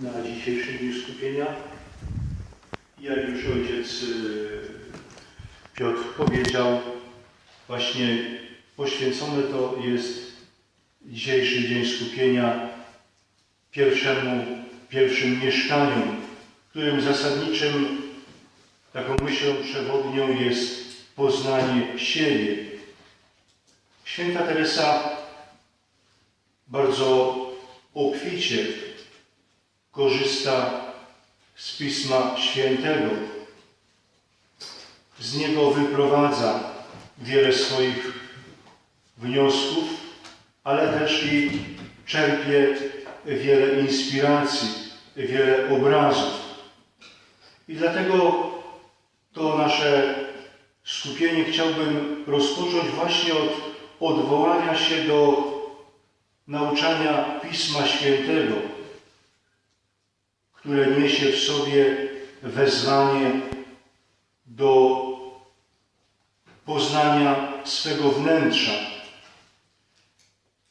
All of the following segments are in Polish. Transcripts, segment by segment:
na dzisiejszym dniu skupienia. Jak już ojciec y, Piotr powiedział, właśnie poświęcone to jest dzisiejszy dzień skupienia pierwszemu, pierwszym mieszkaniu, którym zasadniczym taką myślą przewodnią jest poznanie siebie. Święta Teresa bardzo obficie korzysta z Pisma Świętego. Z niego wyprowadza wiele swoich wniosków, ale też i czerpie wiele inspiracji, wiele obrazów. I dlatego to nasze skupienie chciałbym rozpocząć właśnie od odwołania się do nauczania Pisma Świętego, które niesie w sobie wezwanie do poznania swego wnętrza.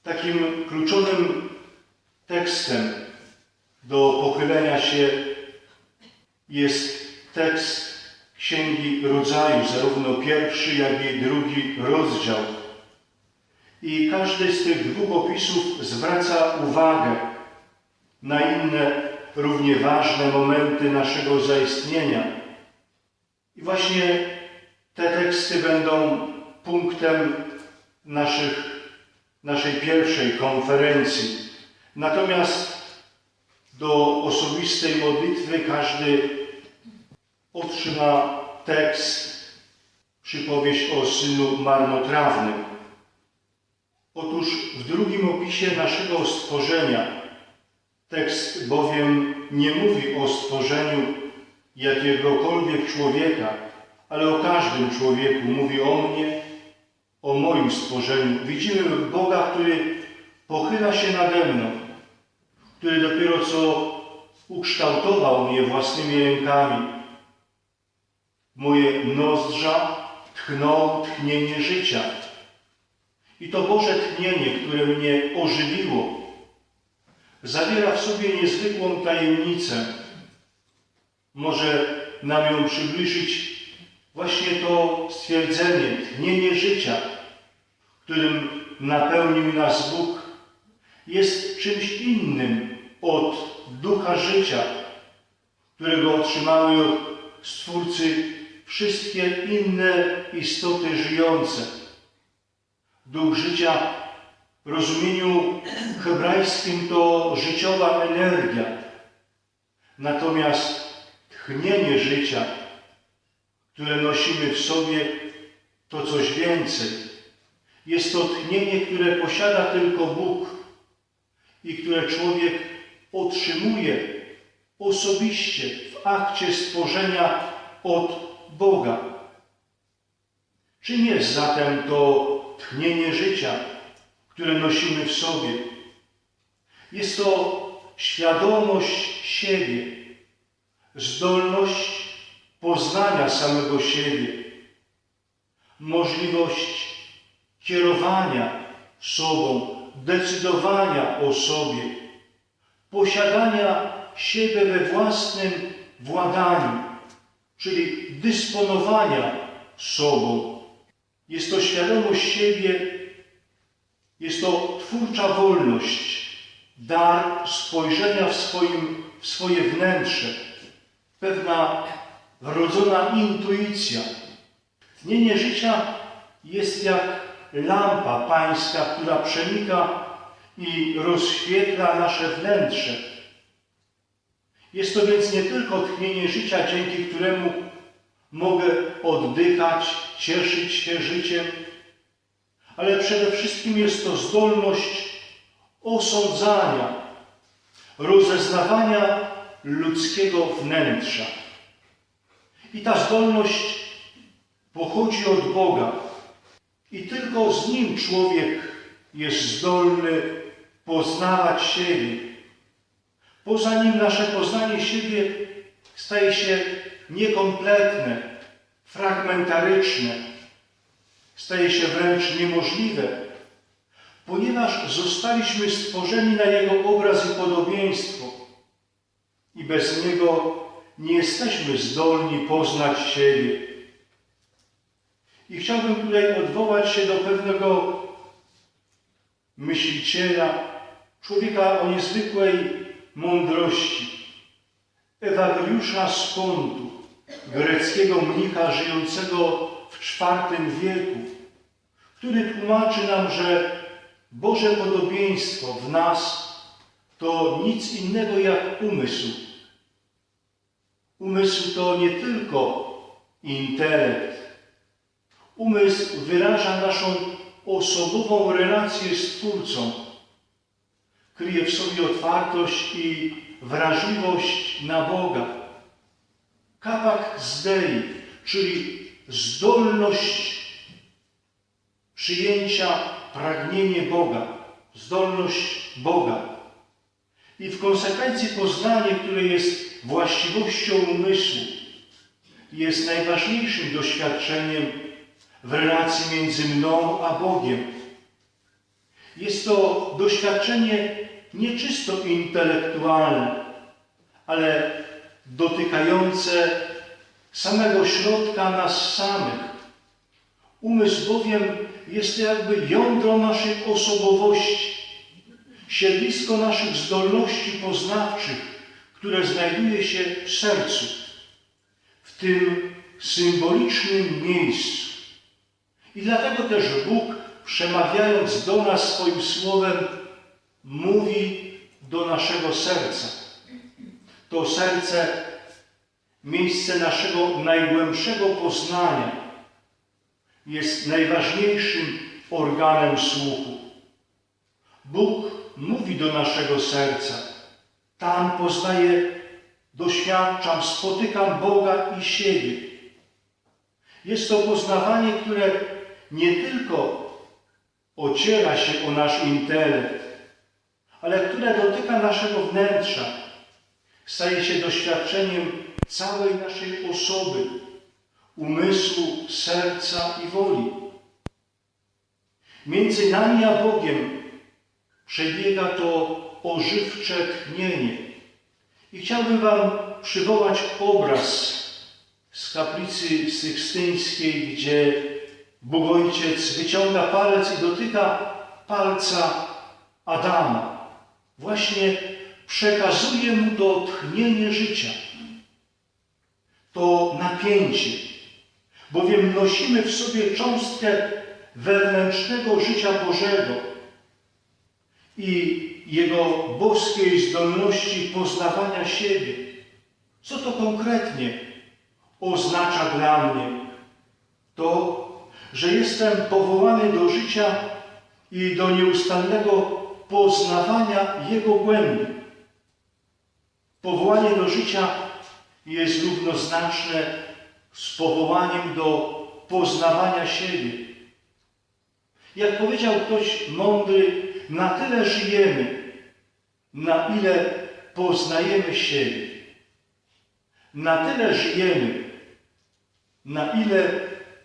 Takim kluczowym tekstem do pochylenia się jest tekst Księgi Rodzaju, zarówno pierwszy, jak i drugi rozdział. I każdy z tych dwóch opisów zwraca uwagę na inne, równie ważne momenty naszego zaistnienia. I właśnie te teksty będą punktem naszych, naszej pierwszej konferencji. Natomiast do osobistej modlitwy każdy otrzyma tekst, przypowieść o synu marnotrawnym. Otóż w drugim opisie naszego stworzenia tekst bowiem nie mówi o stworzeniu jakiegokolwiek człowieka, ale o każdym człowieku. Mówi o mnie, o moim stworzeniu. Widzimy Boga, który pochyla się nade mną, który dopiero co ukształtował mnie własnymi rękami. Moje nozdrza tchną tchnienie życia. I to Boże tchnienie, które mnie ożywiło, zawiera w sobie niezwykłą tajemnicę. Może nam ją przybliżyć właśnie to stwierdzenie, tchnienie życia, którym napełnił nas Bóg, jest czymś innym od ducha życia, którego otrzymały od Stwórcy wszystkie inne istoty żyjące. Duch życia w rozumieniu hebrajskim to życiowa energia. Natomiast tchnienie życia, które nosimy w sobie, to coś więcej. Jest to tchnienie, które posiada tylko Bóg i które człowiek otrzymuje osobiście w akcie stworzenia od Boga. Czym jest zatem to tchnienie życia, które nosimy w sobie? Jest to świadomość siebie, zdolność poznania samego siebie, możliwość kierowania sobą, decydowania o sobie, posiadania siebie we własnym władaniu, czyli dysponowania sobą. Jest to świadomość siebie, jest to twórcza wolność, dar spojrzenia w, swoim, w swoje wnętrze, pewna wrodzona intuicja. Tnienie życia jest jak lampa pańska, która przenika i rozświetla nasze wnętrze. Jest to więc nie tylko tchnienie życia, dzięki któremu mogę oddychać, cieszyć się życiem, ale przede wszystkim jest to zdolność osądzania, rozeznawania ludzkiego wnętrza. I ta zdolność pochodzi od Boga. I tylko z Nim człowiek jest zdolny poznawać siebie. Poza Nim nasze poznanie siebie staje się niekompletne, fragmentaryczne, staje się wręcz niemożliwe, ponieważ zostaliśmy stworzeni na Jego obraz i podobieństwo. bez Niego nie jesteśmy zdolni poznać siebie. I chciałbym tutaj odwołać się do pewnego myśliciela, człowieka o niezwykłej mądrości, Ewagriusza z Pontu, greckiego mnicha żyjącego IV wieku, który tłumaczy nam, że Boże podobieństwo w nas to nic innego jak umysł. Umysł to nie tylko intelekt. Umysł wyraża naszą osobową relację z Twórcą. Kryje w sobie otwartość i wrażliwość na Boga. Kapak z Dei, czyli zdolność przyjęcia, pragnienie Boga, zdolność Boga. I w konsekwencji poznanie, które jest właściwością umysłu, jest najważniejszym doświadczeniem w relacji między mną a Bogiem. Jest to doświadczenie nieczysto intelektualne, ale dotykające samego środka nas samych. Umysł bowiem jest jakby jądro naszej osobowości, siedlisko naszych zdolności poznawczych, które znajduje się w sercu, w tym symbolicznym miejscu. I dlatego też Bóg, przemawiając do nas swoim słowem, mówi do naszego serca. To serce, miejsce naszego najgłębszego poznania, jest najważniejszym organem słuchu. Bóg mówi do naszego serca. Tam poznaję, doświadczam, spotykam Boga i siebie. Jest to poznawanie, które nie tylko ociera się o nasz intelekt, ale które dotyka naszego wnętrza, staje się doświadczeniem całej naszej osoby, umysłu, serca i woli. Między nami a Bogiem przebiega to ożywcze tchnienie. I chciałbym Wam przywołać obraz z kaplicy sykstyńskiej, gdzie Bóg Ojciec wyciąga palec i dotyka palca Adama. Właśnie przekazuje mu to tchnienie życia, to napięcie, bowiem nosimy w sobie cząstkę wewnętrznego życia Bożego i Jego boskiej zdolności poznawania siebie. Co to konkretnie oznacza dla mnie? To, że jestem powołany do życia i do nieustannego poznawania Jego głębi. Powołanie do życia jest równoznaczne z powołaniem do poznawania siebie. Jak powiedział ktoś mądry, na tyle żyjemy, na ile poznajemy siebie. Na tyle żyjemy, na ile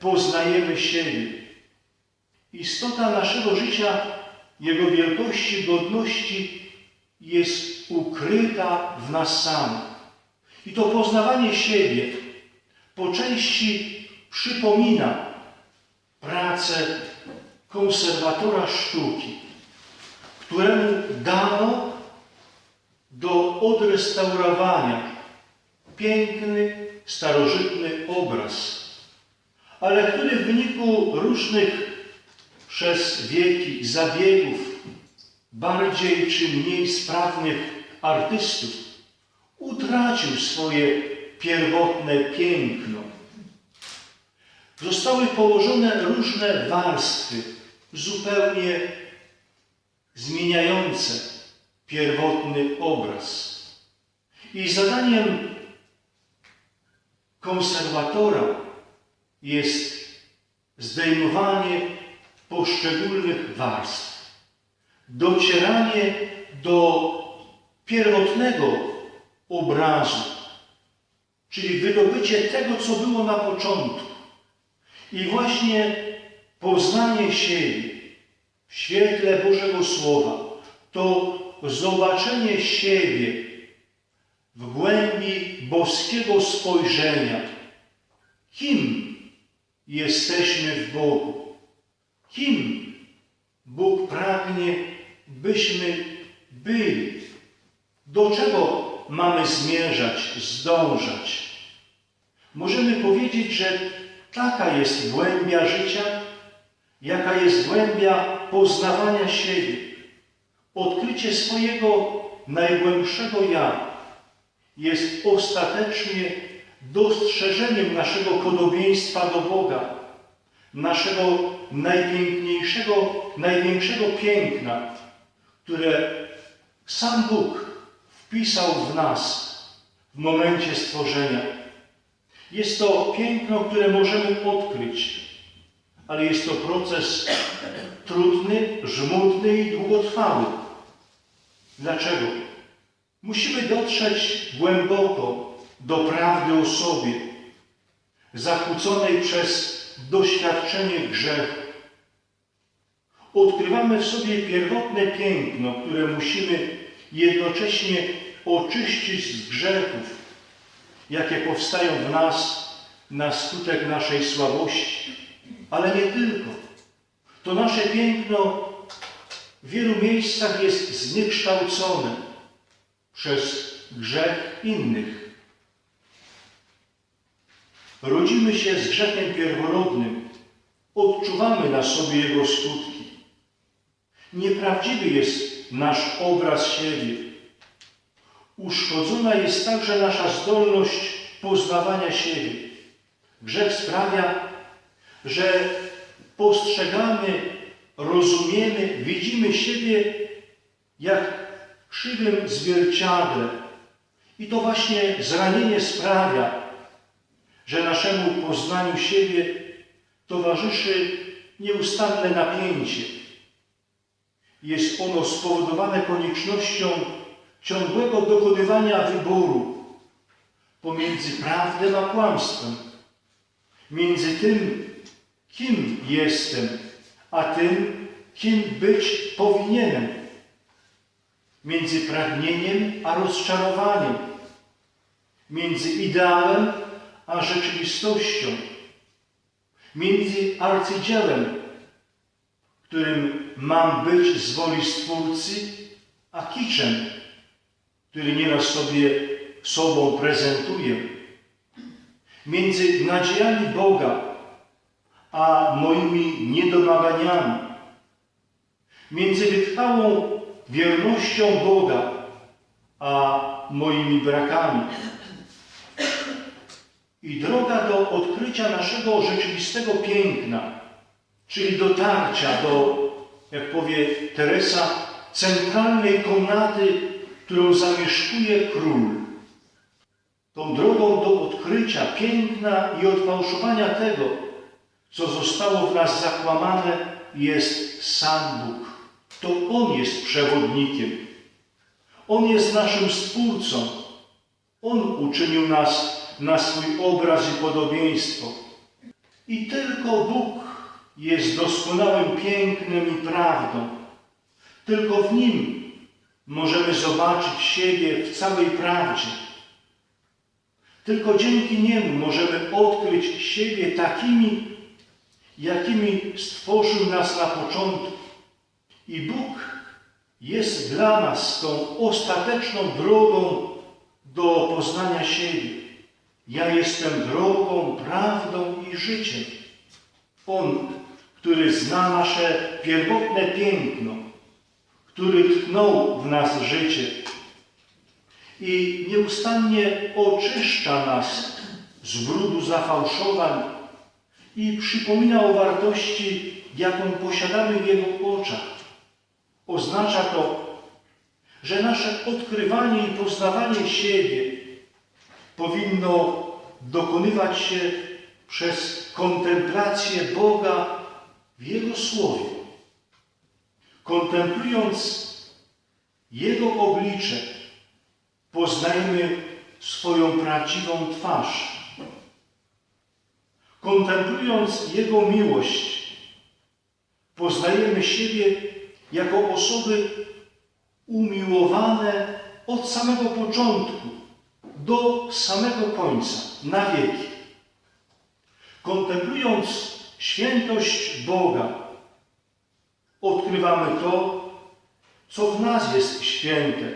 poznajemy siebie. Istota naszego życia, Jego wielkości, godności jest ukryta w nas samych. I to poznawanie siebie po części przypomina pracę konserwatora sztuki, któremu dano do odrestaurowania piękny, starożytny obraz, ale który w wyniku różnych przez wieki zabiegów bardziej czy mniej sprawnych artystów utracił swoje pierwotne piękno. Zostały położone różne warstwy, zupełnie zmieniające pierwotny obraz. I zadaniem konserwatora jest zdejmowanie poszczególnych warstw, docieranie do pierwotnego obrazu, czyli wydobycie tego, co było na początku. I właśnie poznanie siebie w świetle Bożego Słowa to zobaczenie siebie w głębi boskiego spojrzenia. Kim jesteśmy w Bogu? Kim Bóg pragnie, byśmy byli? Do czego mamy zmierzać, zdążać? Możemy powiedzieć, że taka jest głębia życia, jaka jest głębia poznawania siebie, odkrycie swojego najgłębszego ja jest ostatecznie dostrzeżeniem naszego podobieństwa do Boga, naszego najpiękniejszego, największego piękna, które sam Bóg wpisał w nas w momencie stworzenia. Jest to piękno, które możemy odkryć, ale jest to proces trudny, żmudny i długotrwały. Dlaczego? Musimy dotrzeć głęboko do prawdy o sobie, zakłóconej przez doświadczenie grzechu. Odkrywamy w sobie pierwotne piękno, które musimy jednocześnie oczyścić z grzechów, jakie powstają w nas na skutek naszej słabości. Ale nie tylko. To nasze piękno w wielu miejscach jest zniekształcone przez grzech innych. Rodzimy się z grzechem pierworodnym, odczuwamy na sobie jego skutki. Nieprawdziwy jest nasz obraz siebie. Uszkodzona jest także nasza zdolność poznawania siebie. Grzech sprawia, że postrzegamy, rozumiemy, widzimy siebie jak krzywym zwierciadle. I to właśnie zranienie sprawia, że naszemu poznaniu siebie towarzyszy nieustanne napięcie. Jest ono spowodowane koniecznością ciągłego dokonywania wyboru pomiędzy prawdą a kłamstwem, między tym, kim jestem, a tym, kim być powinienem, między pragnieniem a rozczarowaniem, między ideałem a rzeczywistością, między arcydziełem, którym mam być z woli Stwórcy, a kiczem, który nieraz sobie sobą prezentuję, między nadziejami Boga, a moimi niedomaganiami, między wytrwałą wiernością Boga, a moimi brakami. I droga do odkrycia naszego rzeczywistego piękna, czyli dotarcia do, jak powie Teresa, centralnej komnaty, którą zamieszkuje król. Tą drogą do odkrycia piękna i odfałszowania tego, co zostało w nas zakłamane, jest sam Bóg. To On jest przewodnikiem. On jest naszym Stwórcą. On uczynił nas na swój obraz i podobieństwo. I tylko Bóg jest doskonałym pięknem i prawdą. Tylko w Nim możemy zobaczyć siebie w całej prawdzie. Tylko dzięki Niemu możemy odkryć siebie takimi, jakimi stworzył nas na początku. I Bóg jest dla nas tą ostateczną drogą do poznania siebie. Ja jestem drogą, prawdą i życiem. On, który zna nasze pierwotne piękno, który tchnął w nas życie i nieustannie oczyszcza nas z brudu zafałszowań i przypomina o wartości, jaką posiadamy w Jego oczach. Oznacza to, że nasze odkrywanie i poznawanie siebie powinno dokonywać się przez kontemplację Boga w Jego Słowie. Kontemplując Jego oblicze, poznajemy swoją prawdziwą twarz. Kontemplując Jego miłość, poznajemy siebie jako osoby umiłowane od samego początku, do samego końca, na wieki. Kontemplując świętość Boga, odkrywamy to, co w nas jest święte,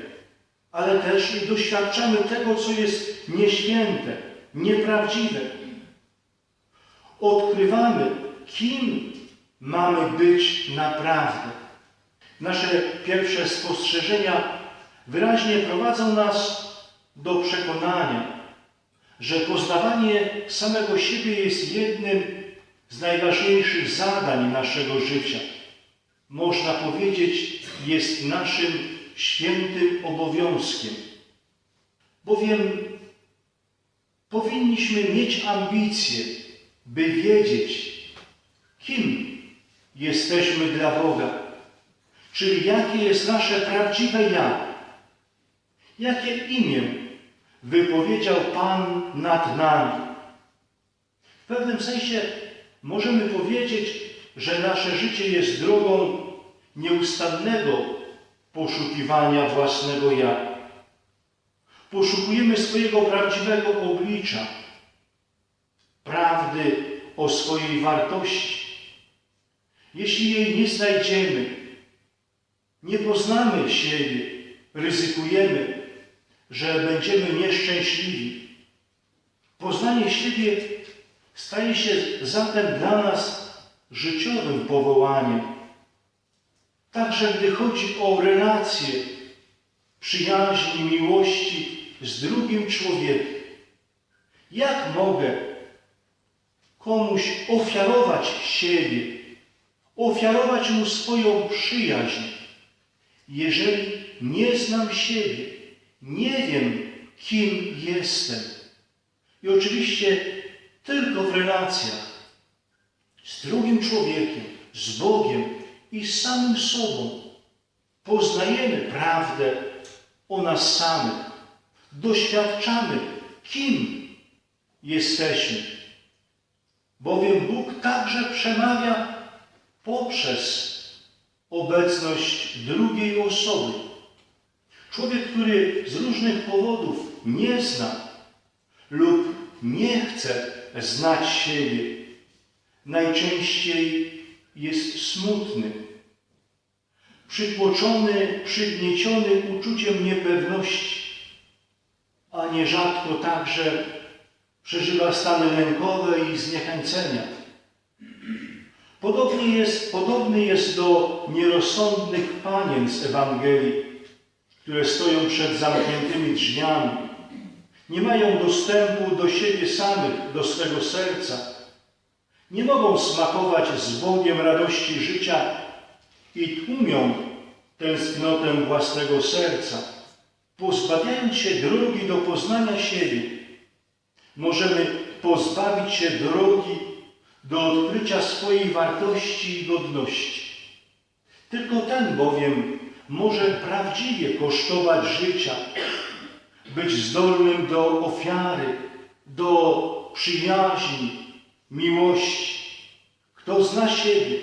ale też i doświadczamy tego, co jest nieświęte, nieprawdziwe. Odkrywamy, kim mamy być naprawdę. Nasze pierwsze spostrzeżenia wyraźnie prowadzą nas do przekonania, że poznawanie samego siebie jest jednym z najważniejszych zadań naszego życia. Można powiedzieć, jest naszym świętym obowiązkiem. Bowiem powinniśmy mieć ambicje, by wiedzieć, kim jesteśmy dla Boga, czyli jakie jest nasze prawdziwe ja, jakie imię wypowiedział Pan nad nami. W pewnym sensie możemy powiedzieć, że nasze życie jest drogą nieustannego poszukiwania własnego ja. Poszukujemy swojego prawdziwego oblicza, prawdy o swojej wartości. Jeśli jej nie znajdziemy, nie poznamy siebie, ryzykujemy, że będziemy nieszczęśliwi. Poznanie siebie staje się zatem dla nas życiowym powołaniem. Także gdy chodzi o relacje, przyjaźni, miłości z drugim człowiekiem. Jak mogę komuś ofiarować siebie, ofiarować mu swoją przyjaźń, jeżeli nie znam siebie, nie wiem, kim jestem. I oczywiście tylko w relacjach z drugim człowiekiem, z Bogiem i z samym sobą poznajemy prawdę o nas samych, doświadczamy, kim jesteśmy. Bowiem Bóg także przemawia poprzez obecność drugiej osoby. Człowiek, który z różnych powodów nie zna lub nie chce znać siebie, najczęściej jest smutny, przytłoczony, przygnieciony uczuciem niepewności, a nierzadko także przeżywa stany lękowe i zniechęcenia. Podobnie jest, podobny jest do nierozsądnych panien z Ewangelii, które stoją przed zamkniętymi drzwiami. Nie mają dostępu do siebie samych, do swego serca. Nie mogą smakować z Bogiem radości życia i tłumią tęsknotę własnego serca, pozbawiając się drogi do poznania siebie. Możemy pozbawić się drogi do odkrycia swojej wartości i godności. Tylko ten bowiem może prawdziwie kosztować życia, być zdolnym do ofiary, do przyjaźni, miłości. Kto zna siebie,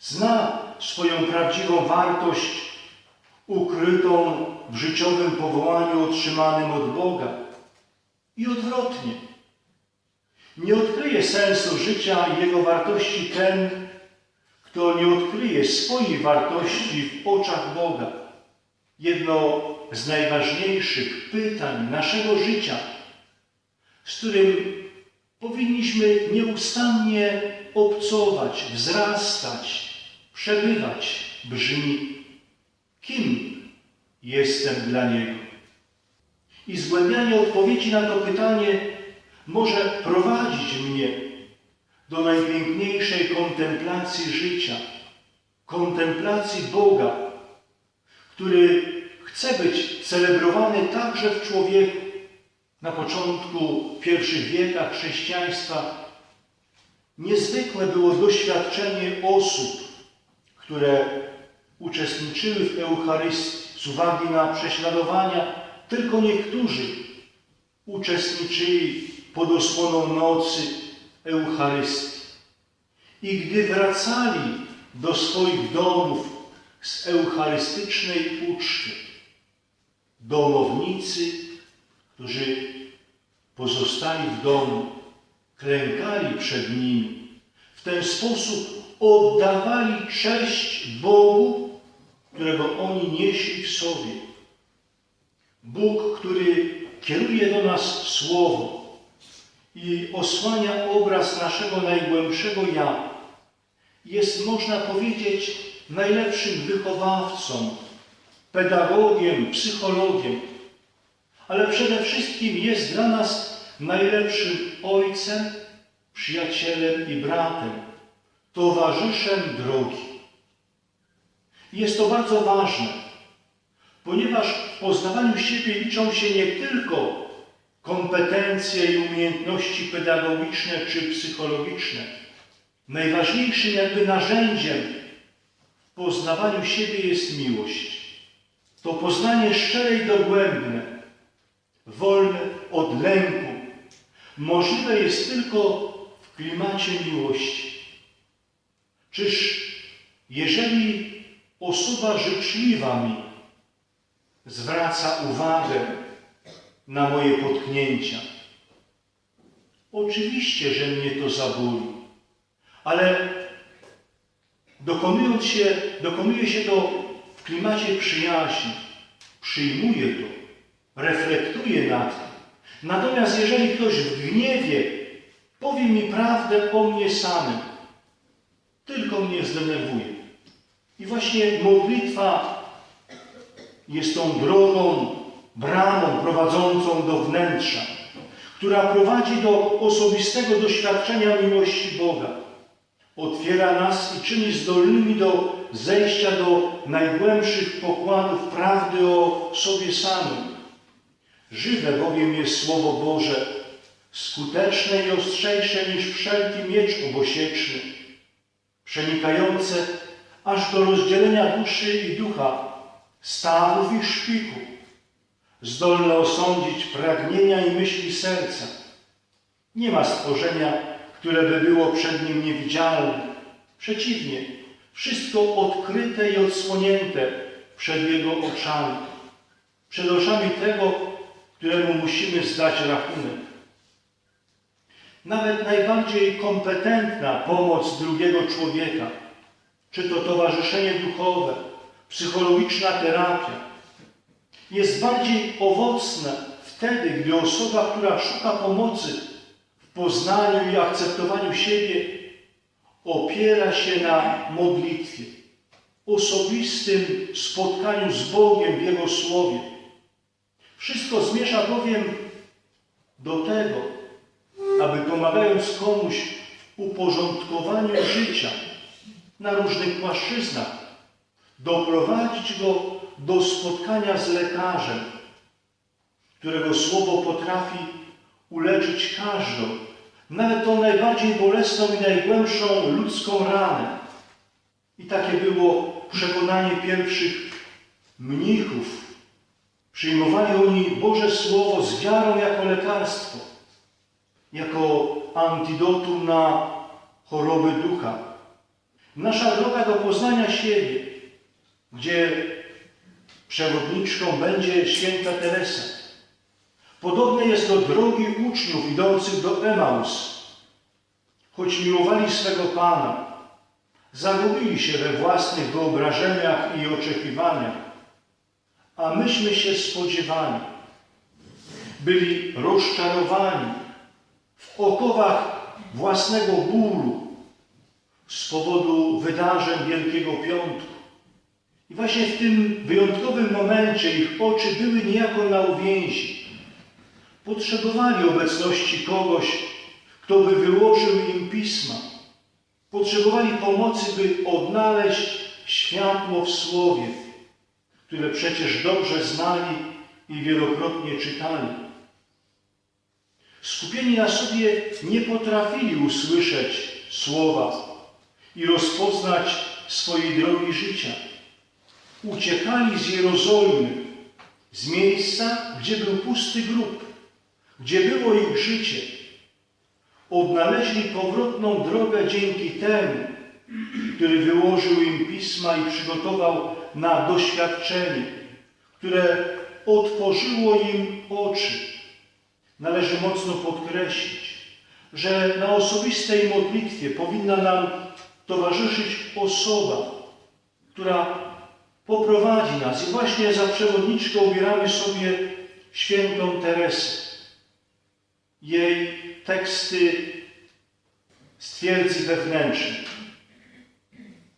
zna swoją prawdziwą wartość ukrytą w życiowym powołaniu otrzymanym od Boga. I odwrotnie. Nie odkryje sensu życia i jego wartości ten, kto nie odkryje swojej wartości w oczach Boga. Jedno z najważniejszych pytań naszego życia, z którym powinniśmy nieustannie obcować, wzrastać, przebywać, brzmi: Kim jestem dla Niego? I zgłębianie odpowiedzi na to pytanie może prowadzić mnie do najpiękniejszej kontemplacji życia, kontemplacji Boga, który chce być celebrowany także w człowieku. Na początku pierwszych wiekach chrześcijaństwa niezwykłe było doświadczenie osób, które uczestniczyły w Eucharystii z uwagi na prześladowania. Tylko niektórzy uczestniczyli pod osłoną nocy Eucharystii. I gdy wracali do swoich domów z eucharystycznej uczty, domownicy, którzy pozostali w domu, klękali przed nimi. W ten sposób oddawali cześć Bogu, którego oni nieśli w sobie. Bóg, który kieruje do nas Słowo i osłania obraz naszego najgłębszego ja, jest, można powiedzieć, najlepszym wychowawcą, pedagogiem, psychologiem, ale przede wszystkim jest dla nas najlepszym ojcem, przyjacielem i bratem, towarzyszem drogi. Jest to bardzo ważne, ponieważ w poznawaniu siebie liczą się nie tylko kompetencje i umiejętności pedagogiczne czy psychologiczne. Najważniejszym jakby narzędziem w poznawaniu siebie jest miłość. To poznanie szczere i dogłębne, wolne od lęku, możliwe jest tylko w klimacie miłości. Czyż jeżeli osoba życzliwa mi zwraca uwagę na moje potknięcia, oczywiście, że mnie to zaboli, ale dokonując się, dokonuje się to w klimacie przyjaźni, przyjmuje to, reflektuje nad tym. Natomiast jeżeli ktoś w gniewie powie mi prawdę o mnie samym, tylko mnie zdenerwuje. I właśnie modlitwa jest tą drogą, bramą prowadzącą do wnętrza, która prowadzi do osobistego doświadczenia miłości Boga. Otwiera nas i czyni zdolnymi do zejścia do najgłębszych pokładów prawdy o sobie samym. Żywe bowiem jest Słowo Boże, skuteczne i ostrzejsze niż wszelki miecz obosieczny, przenikające aż do rozdzielenia duszy i ducha, stawów i szpiku, zdolne osądzić pragnienia i myśli serca. Nie ma stworzenia, które by było przed nim niewidzialne. Przeciwnie, wszystko odkryte i odsłonięte przed Jego oczami, przed oczami tego, któremu musimy zdać rachunek. Nawet najbardziej kompetentna pomoc drugiego człowieka, czy to towarzyszenie duchowe, psychologiczna terapia, jest bardziej owocna wtedy, gdy osoba, która szuka pomocy w poznaniu i akceptowaniu siebie, opiera się na modlitwie, osobistym spotkaniu z Bogiem w Jego Słowie. Wszystko zmierza bowiem do tego, aby pomagając komuś w uporządkowaniu życia na różnych płaszczyznach, doprowadzić go do spotkania z lekarzem, którego słowo potrafi uleczyć każdą, nawet tą najbardziej bolesną i najgłębszą ludzką ranę. I takie było przekonanie pierwszych mnichów. Przyjmowali oni Boże Słowo z wiarą jako lekarstwo, jako antidotum na choroby ducha. Nasza droga do poznania siebie, gdzie przewodniczką będzie święta Teresa. Podobne jest do drogi uczniów idących do Emaus. Choć miłowali swego Pana, zagubili się we własnych wyobrażeniach i oczekiwaniach, a myśmy się spodziewali. Byli rozczarowani w okowach własnego bólu z powodu wydarzeń Wielkiego Piątku. I właśnie w tym wyjątkowym momencie ich oczy były niejako na uwięzi. Potrzebowali obecności kogoś, kto by wyłożył im pisma. Potrzebowali pomocy, by odnaleźć światło w Słowie, które przecież dobrze znali i wielokrotnie czytali. Skupieni na sobie nie potrafili usłyszeć Słowa i rozpoznać swojej drogi życia. Uciekali z Jerozolimy, z miejsca, gdzie był pusty grób, gdzie było ich życie. Odnaleźli powrotną drogę dzięki temu, który wyłożył im pisma i przygotował na doświadczenie, które otworzyło im oczy, należy mocno podkreślić, że na osobistej modlitwie powinna nam towarzyszyć osoba, która poprowadzi nas. I właśnie za przewodniczkę ubieramy sobie świętą Teresę. Jej teksty stwierdzi wewnętrznych.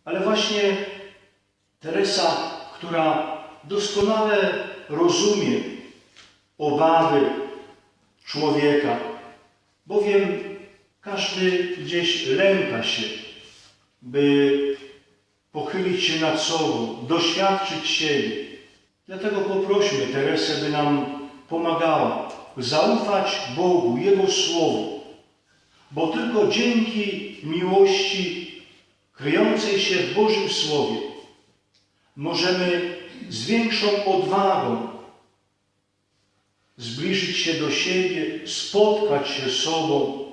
Ale właśnie Teresa, która doskonale rozumie obawy człowieka, bowiem każdy gdzieś lęka się, by pochylić się nad sobą, doświadczyć siebie. Dlatego poprośmy Teresę, by nam pomagała zaufać Bogu, Jego Słowu, bo tylko dzięki miłości kryjącej się w Bożym Słowie możemy z większą odwagą zbliżyć się do siebie, spotkać się z sobą,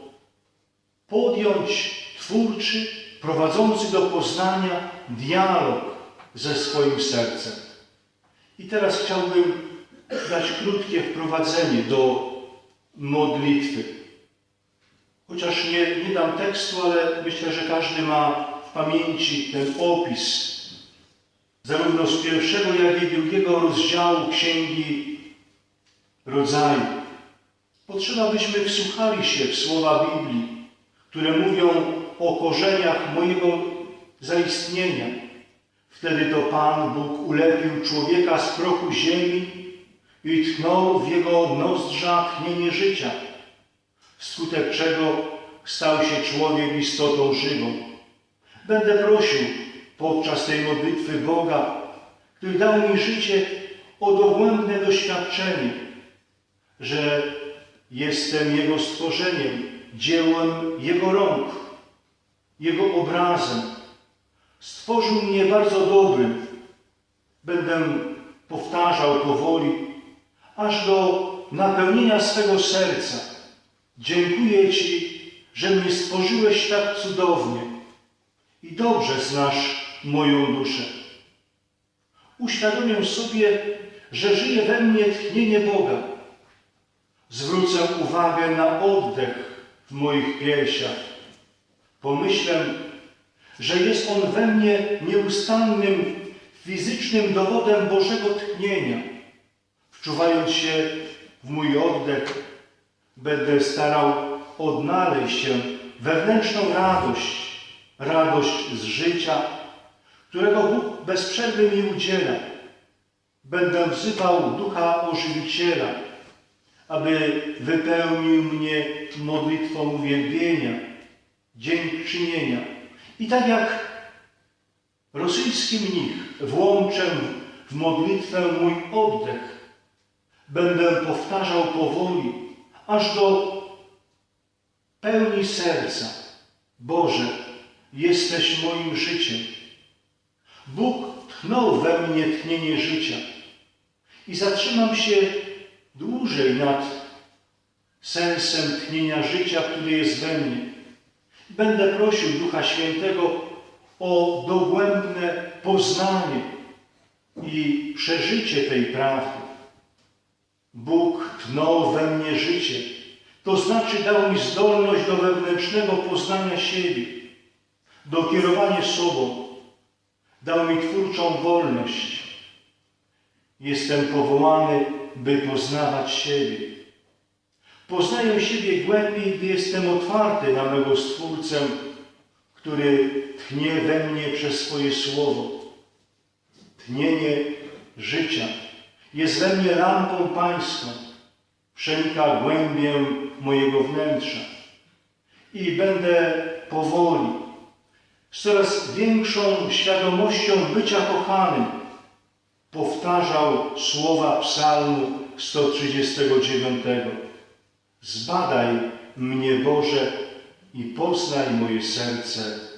podjąć twórczy, prowadzący do poznania dialog ze swoim sercem. I teraz chciałbym dać krótkie wprowadzenie do modlitwy. Chociaż nie, nie dam tekstu, ale myślę, że każdy ma w pamięci ten opis zarówno z pierwszego, jak i drugiego rozdziału Księgi Rodzaju. Potrzeba, byśmy wsłuchali się w słowa Biblii, które mówią o korzeniach mojego zaistnienia. Wtedy to Pan Bóg ulepił człowieka z prochu ziemi i tchnął w jego nozdrza tchnienie życia, wskutek czego stał się człowiek istotą żywą. Będę prosił podczas tej modlitwy Boga, który dał mi życie, o dogłębne doświadczenie, że jestem Jego stworzeniem, dziełem Jego rąk, Jego obrazem. Stworzył mnie bardzo dobrym. Będę powtarzał powoli, aż do napełnienia swego serca. Dziękuję Ci, że mnie stworzyłeś tak cudownie i dobrze znasz moją duszę. Uświadomię sobie, że żyje we mnie tchnienie Boga. Zwrócę uwagę na oddech w moich piersiach. Pomyślę, że jest on we mnie nieustannym fizycznym dowodem Bożego tchnienia. Wczuwając się w mój oddech, będę starał odnaleźć się wewnętrzną radość, radość z życia, którego Bóg bez przerwy mi udziela. Będę wzywał Ducha Ożywiciela, aby wypełnił mnie modlitwą uwielbienia, dziękczynienia. I tak jak rosyjski mnich włączę w modlitwę mój oddech, będę powtarzał powoli, aż do pełni serca. Boże, jesteś moim życiem. Bóg tchnął we mnie tchnienie życia i zatrzymam się dłużej nad sensem tchnienia życia, który jest we mnie. Będę prosił Ducha Świętego o dogłębne poznanie i przeżycie tej prawdy. Bóg tchnął we mnie życie, to znaczy dał mi zdolność do wewnętrznego poznania siebie, do kierowania sobą. Dał mi twórczą wolność. Jestem powołany, by poznawać siebie. Poznaję siebie głębiej, gdy jestem otwarty na mego Stwórcę, który tchnie we mnie przez swoje słowo. Tchnienie życia jest we mnie lampą pańską, przenika głębię mojego wnętrza. I będę powoli, z coraz większą świadomością bycia kochanym, powtarzał słowa psalmu 139. Zbadaj mnie, Boże, i poznaj moje serce.